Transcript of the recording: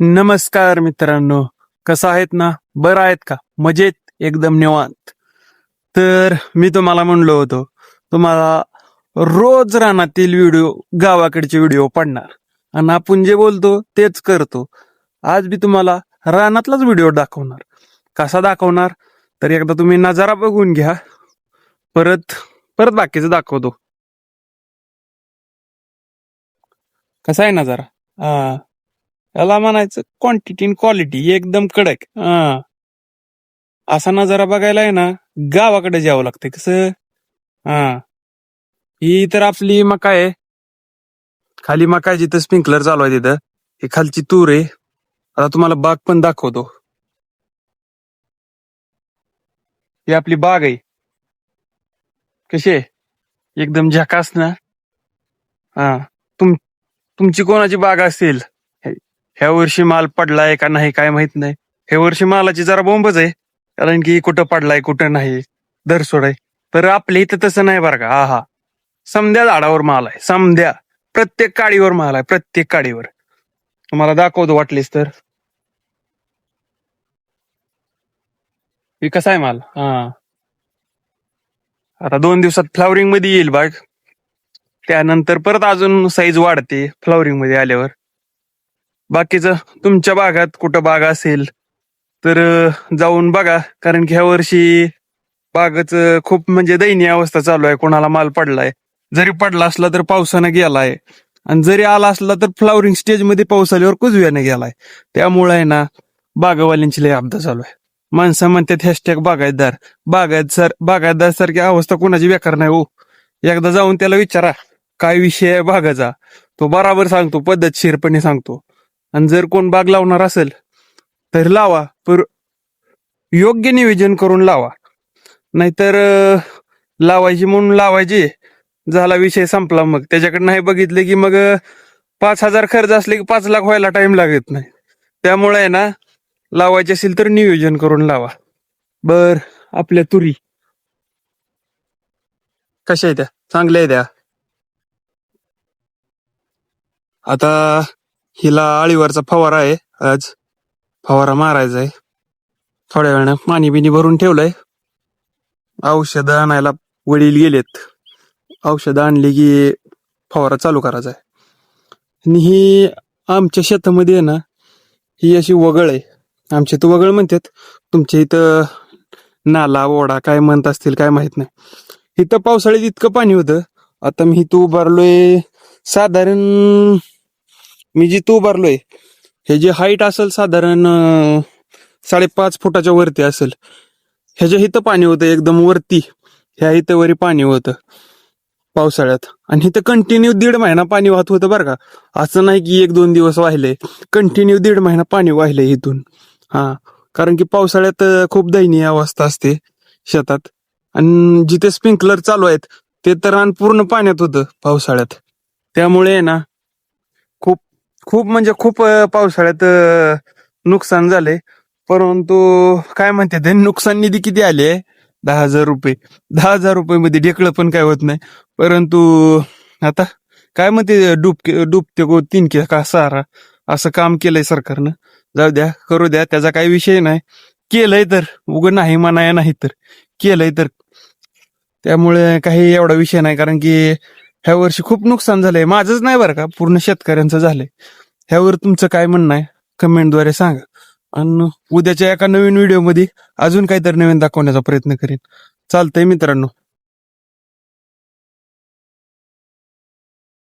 नमस्कार मित्रांनो कसं आहेत ना? बरं आहेत का? मजेत एकदम निवांत. तर मी तुम्हाला म्हणलो होतो तुम्हाला रोज रानातील व्हिडिओ गावाकडचे व्हिडिओ पडणार. आणि आपण जे बोलतो तेच करतो. आज मी तुम्हाला रानातलाच व्हिडिओ दाखवणार. कसा दाखवणार? तर एकदा तुम्ही नजारा बघून घ्या. परत परत बाकीचं दाखवतो. कसा आहे नजारा? हा याला म्हणायचं क्वांटिटी क्वालिटी एकदम कडक. हा. असा नजारा बघायला आहे ना गावाकडे जावं लागतं कसं? हा. ही तर आपली मका आहे. खाली मका जिथं स्प्रिंकलर चालू आहे तिथं. ही खालची तूर आहे. आता तुम्हाला बाग पण दाखवतो. ही आपली बाग आहे. कशी आहे? एकदम झकास ना? हा. तुम तुमची कोणाची बाग असेल? ह्या वर्षी माल पडलाय का नाही काय माहीत नाही. ह्या वर्षी मालाची जरा बोंबच आहे. कारण की कुठं पडलाय कुठं नाही दर सोडाय तर आपल्या इथं तसं नाही बरं का. हा हा. समध्या झाडावर माल आहे. समध्या प्रत्येक काडीवर माल आहे. प्रत्येक काडीवर. तुम्हाला दाखवतो वाटलीस तर. कसा आहे माल. हा. आता दोन दिवसात फ्लावरिंगमध्ये येईल बाग. त्यानंतर परत अजून साईज वाढते फ्लावरिंगमध्ये आल्यावर. बाकीचं तुमच्या भागात कुठं बाग असेल तर जाऊन बघा. कारण की ह्या वर्षी बागच खूप म्हणजे दयनीय अवस्था चालू आहे. कोणाला माल पडलाय. जरी पडला असला तर पावसानं गेलाय. आणि जरी आला असला तर फ्लावरिंग स्टेजमध्ये पाऊस आल्यावर कुजव्याने गेलाय. त्यामुळे आहे ना बागावाल्यांची लय आपदा चालू आहे. माणसं म्हणतात हॅशटॅग बागायतदार. बागायत सर बागायतदार सारखी अवस्था कोणाची बेकार नाही हो. एकदा जाऊन त्याला विचारा काय विषय आहे बागाचा? तो बराबर सांगतो पद्धतशीरपणे सांगतो. आणि जर कोण बाग लावणार असेल तर लावा पर योग्य नियोजन करून लावा. नाहीतर लावायची म्हणून लावायची. झाला विषय संपला मग. त्याच्याकडे नाही बघितले की मग पाच हजार खर्च असले की पाच लाख व्हायला टाइम लागत नाही. त्यामुळे आहे ना लावायचे असेल तर नियोजन करून लावा. बर आपल्या तुरी. कशा आहे त्या? चांगल्या आहे त्या. आता हिला आळीवरचा फवारा आहे. आज फवारा मारायचा आहे. थोड्या वेळानं पाणी बिनी भरून ठेवलंय. औषधं आणायला वडील गेलेत. औषधं आणली की फवारा चालू करायचा आहे. आणि ही आमच्या शेतामध्ये आहे ना ही अशी वगळ आहे. आमच्या इथं वगळ म्हणतात. तुमच्या इथं नाला ओढा काय म्हणत असतील काय माहीत नाही. इथं पावसाळ्यात इतकं पाणी होतं. आता मी इथं उभारलोय साधारण मी जिथं उभारलोय हे जे हाईट असेल साधारण साडेपाच फुटाच्या वरती असेल ह्याच्या इथं पाणी होतं एकदम वरती ह्या इथं वरी पाणी होतं पावसाळ्यात. आणि इथं कंटिन्यू दीड महिना पाणी वाहत होतं बरं का. असं नाही की एक दोन दिवस वाहिले कंटिन्यू दीड महिना पाणी वाहिले इथून. हा कारण की पावसाळ्यात खूप दयनीय अवस्था असते शेतात. आणि जिथे स्प्रिंकलर चालू आहेत ते तर पूर्ण पाण्यात होतं पावसाळ्यात. त्यामुळे ना खूप म्हणजे खूप अं, पावसाळ्यात अं, नुकसान झाले परंतु काय म्हणते ते नुकसान निधी किती आले? दहा हजार रुपये. दहा हजार रुपये मध्ये ढेकळं पण काय होत नाही. परंतु आता काय म्हणते डुब डुबते गो तीन के का सारा असं काम केलंय सरकारनं. जाऊ द्या करू द्या त्याचा काही विषय नाही. केलंय तर उग नाही म्हणाय नाही तर. केलंय तर. त्यामुळे काही एवढा विषय नाही कारण की ह्या वर्षी खूप नुकसान झालंय. माझंच नाही बरं का पूर्ण शेतकऱ्यांचं झालंय. ह्यावर तुमचं काय म्हणणं आहे? कमेंटद्वारे सांगा. आणि उद्याच्या एका नवीन व्हिडिओमध्ये अजून काहीतरी नवीन दाखवण्याचा प्रयत्न करेन. चालतंय मित्रांनो.